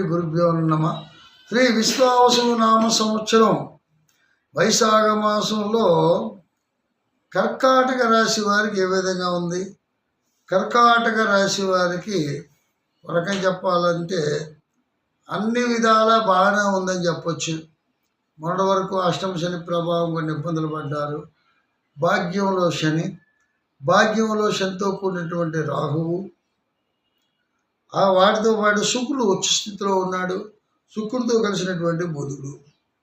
గురుభ్యో నమ. శ్రీ విశ్వావసు నామ సంవత్సరం. వైశాఖ మాసంలో కర్కాటక రాశి వారికి ఏ విధంగా ఉంది? కర్కాటక రాశి వారికి రకం చెప్పాలంటే అన్ని విధాలా బాగానే ఉందని చెప్పొచ్చు. మొన్నటి వరకు అష్టమ శని ప్రభావం కొన్ని ఇబ్బందులు పడ్డారు. భాగ్యంలో శని. భాగ్యంలో శనితో కూడినటువంటి రాహువు. ఆ వాటితో పాటు శుక్రుడు ఉచ్చ స్థితిలో ఉన్నాడు. శుక్రుడితో కలిసినటువంటి బుధుడు.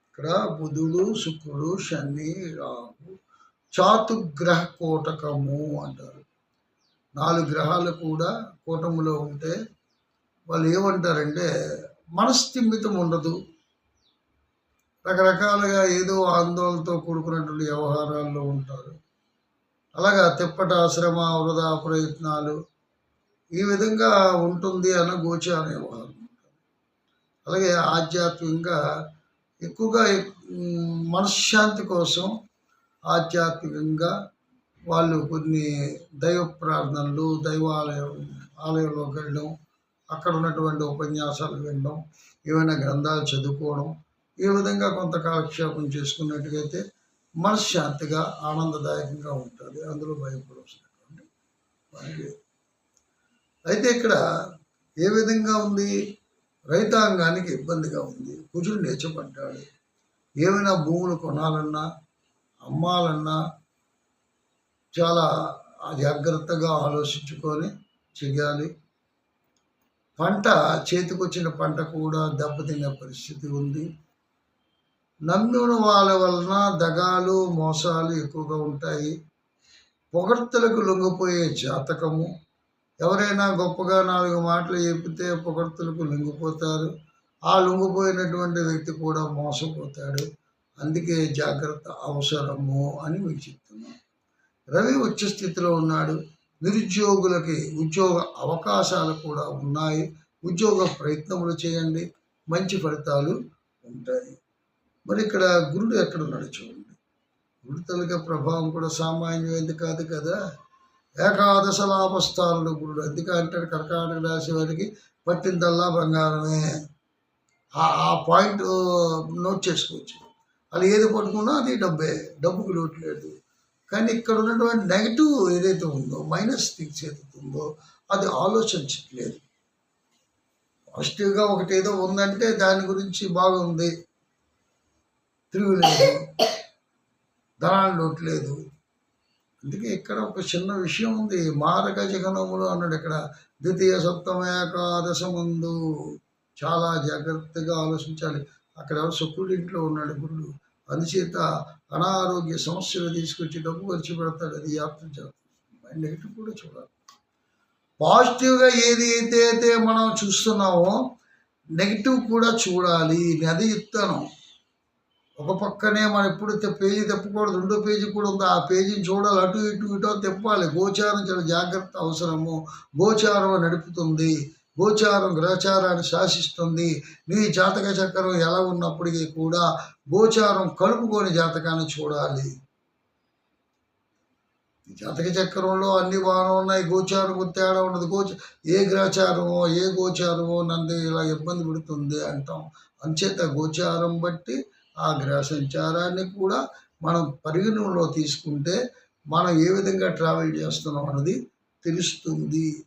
ఇక్కడ బుధుడు శుక్రుడు శని రాహు చాతుగ్రహ కోటకము అంటారు. నాలుగు గ్రహాలు కూడా కూటములో ఉంటే వాళ్ళు ఏమంటారంటే మనస్థిమితం ఉండదు. రకరకాలుగా ఏదో ఆందోళనతో కూడుకున్నటువంటి వ్యవహారాల్లో ఉంటారు. అలాగా తిప్పట ఆశ్రమ వృధా ప్రయత్నాలు ఈ విధంగా ఉంటుంది అన్న గోచ అనేవారు అలాగే ఆధ్యాత్మికంగా ఎక్కువగా మనశ్శాంతి కోసం ఆధ్యాత్మికంగా వాళ్ళు కొన్ని దైవ ప్రార్థనలు దైవాలయం ఆలయంలోకి వెళ్ళడం అక్కడ ఉన్నటువంటి ఉపన్యాసాలు వినడం ఏమైనా గ్రంథాలు చదువుకోవడం ఈ విధంగా కొంత కాలక్షేపం చేసుకున్నట్టుగైతే మనశ్శాంతిగా ఆనందదాయకంగా ఉంటుంది. అందులో భయపడవలసినటువంటి అయితే ఇక్కడ ఏ విధంగా ఉంది? రైతాంగానికి ఇబ్బందిగా ఉంది. కుజుడు నేర్చబడ్డాడు ఏమైనా భూములు కొనాలన్నా అమ్మాలన్నా చాలా జాగ్రత్తగా ఆలోచించుకొని చెయ్యాలి. పంట చేతికొచ్చిన పంట కూడా దెబ్బతినే పరిస్థితి ఉంది. నమ్మిన వాళ్ళ వలన దగాలు మోసాలు ఎక్కువగా ఉంటాయి. పొగడ్తలకు లొంగిపోయే జాతకము ఎవరైనా గొప్పగా నాలుగు మాటలు చెప్పితే పొగడ్తలకు లొంగిపోతారు. ఆ లొంగిపోయినటువంటి వ్యక్తి కూడా మోసపోతాడు. అందుకే జాగ్రత్త అవసరము అని మీకు చెప్తున్నాను రవి ఉచ్చ స్థితిలో ఉన్నాడు. నిరుద్యోగులకి ఉద్యోగ అవకాశాలు కూడా ఉన్నాయి. ఉద్యోగ ప్రయత్నములు చేయండి. మంచి ఫలితాలు ఉంటాయి. మరి ఇక్కడ గురుడు ఎక్కడ ఉన్నాడు చూడండి తలక ప్రభావం కూడా సామాన్యమైంది కాదు కదా? ఏకాదశ లాభస్థానుడు గురుడు. అందుకే అంటాడు కర్కాటక రాశి వారికి పట్టిందల్లా బంగారమే. ఆ- ఆ పాయింట్ నోట్ చేసుకోవచ్చు. అది ఏది పట్టుకున్నా అది డబ్బే. డబ్బుకు లోటు లేదు. కానీ ఇక్కడ ఉన్నటువంటి నెగిటివ్ ఏదైతే ఉందో మైనస్ థింగ్స్ ఏదైతే ఉందో అది ఆలోచించట్లేదు. పాజిటివ్గా ఒకటి ఏదో ఉందంటే దాని గురించి బాగుంది. తిరుగులేదు. ధనాలు లోటు లేదు. అందుకే ఇక్కడ ఒక చిన్న విషయం ఉంది. మారక జగనములు అన్నాడు ఇక్కడ. ద్వితీయ సప్తమ ఏకాదశ ముందు చాలా జాగ్రత్తగా ఆలోచించాలి. అక్కడ ఎవరు శుక్రుడి ఇంట్లో ఉన్నాడు గురుడు. అందుచేత అనారోగ్య సమస్యలు తీసుకొచ్చి డబ్బు ఖర్చు పెడతాడు అది యాప్తం చేస్తుంది నెగిటివ్ కూడా చూడాలి. పాజిటివ్గా ఏది అయితే అయితే మనం చూస్తున్నామో నెగిటివ్ కూడా చూడాలి. అది అదే ఒక పక్కనే మనం ఎప్పుడు పేజీ తెప్పకూడదు రెండో పేజీ కూడా ఉంది? ఆ పేజీని చూడాలి అటు ఇటు ఇటు తిప్పాలి. గోచారం చాలా జాగ్రత్త అవసరము. గోచారం నడుపుతుంది. గోచారం గ్రహచారాన్ని శాసిస్తుంది. నీ జాతక చక్రం ఎలా ఉన్నప్పటికీ కూడా గోచారం కలుపుకొని జాతకాన్ని చూడాలి. ఈ జాతక చక్రంలో అన్ని బాగానే ఉన్నాయి. గోచారం తేడా ఉన్నది గోచ ఏ గ్రహచారమో ఏ గోచారమో నన్ను ఇలా ఇబ్బంది పెడుతుంది అంటాం. అంచేత గోచారం బట్టి ఆ గ్రహ సంచారాన్ని కూడా మనం పరిగణనలో తీసుకుంటే మనం ఏ విధంగా ట్రావెల్ చేస్తున్నాం అన్నది తెలుస్తుంది.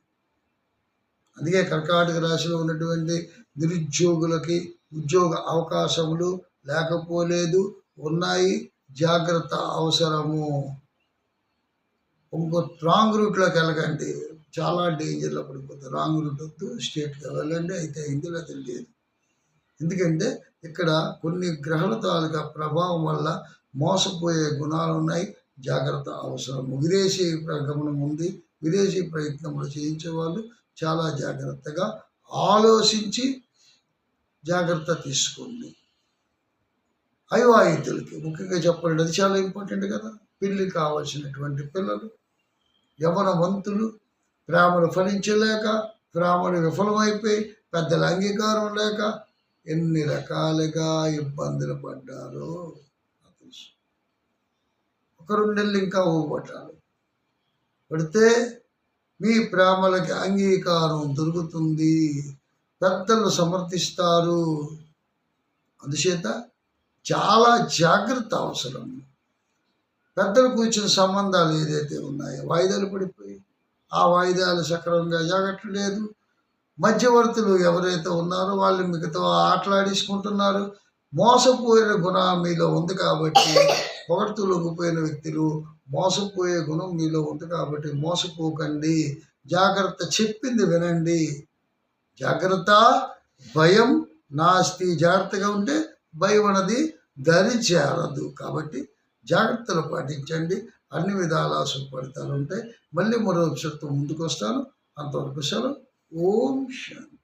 అందుకే కర్కాటక రాశిలో ఉన్నటువంటి నిరుద్యోగులకి ఉద్యోగ అవకాశములు లేకపోలేదు ఉన్నాయి. జాగ్రత్త అవసరము. ఇంకో రాంగ్ రూట్లోకి వెళ్ళకండి. చాలా డేంజర్లో పడిపోతుంది రాంగ్ రూట్ వద్దు స్టేట్గా వెళ్ళండి. అయితే ఇందులో తెలియదు. ఎందుకంటే ఇక్కడ కొన్ని గ్రహాల తాలూకా ప్రభావం వల్ల మోసపోయే గుణాలు ఉన్నాయి. జాగ్రత్త అవసరము విదేశీ గమనం ఉంది. విదేశీ ప్రయత్నములు చేయించే వాళ్ళు చాలా జాగ్రత్తగా ఆలోచించి జాగ్రత్త తీసుకోండి. అవివాహితులకి ముఖ్యంగా చెప్పండి అది చాలా ఇంపార్టెంట్ కదా. పెళ్ళి కావాల్సినటువంటి పిల్లలు యవనవంతులు ప్రేమను ఫలించలేక ప్రేమలు విఫలమైపోయి పెద్దల అంగీకారం లేక ఎన్ని రకాలుగా ఇబ్బందులు పడ్డారో నాకు తెలుసు. ఒక రెండు నెలలు ఇంకా ఊపట్టాలి పడితే మీ ప్రేమలకి అంగీకారం దొరుకుతుంది. పెద్దలు సమర్థిస్తారు. అందుచేత చాలా జాగ్రత్త అవసరం. పెద్దలు కూర్చున్న సంబంధాలు ఏదైతే ఉన్నాయో వాయిదాలు పడిపోయి ఆ వాయిదాలు సక్రమంగా జాగ్రత్త లేదు. మధ్యవర్తులు ఎవరైతే ఉన్నారో వాళ్ళు మిగతా ఆటలాడించుకుంటున్నారు మోసపోయిన గుణం మీలో ఉంది కాబట్టి పొగడ్తూ వ్యక్తులు మోసపోయే గుణం మీలో ఉంది కాబట్టి మోసపోకండి. జాగ్రత్త చెప్పింది వినండి. జాగ్రత్త భయం నాస్తి. జాగ్రత్తగా ఉంటే భయం అన్నది దరి చేరదు కాబట్టి జాగ్రత్తలు పాటించండి. అన్ని విధాల సుఖపడతాలు ఉంటాయి. మళ్ళీ మరో విషయంతో ముందుకు వస్తాను. అంతవరకు సెలవు. Om Shanti.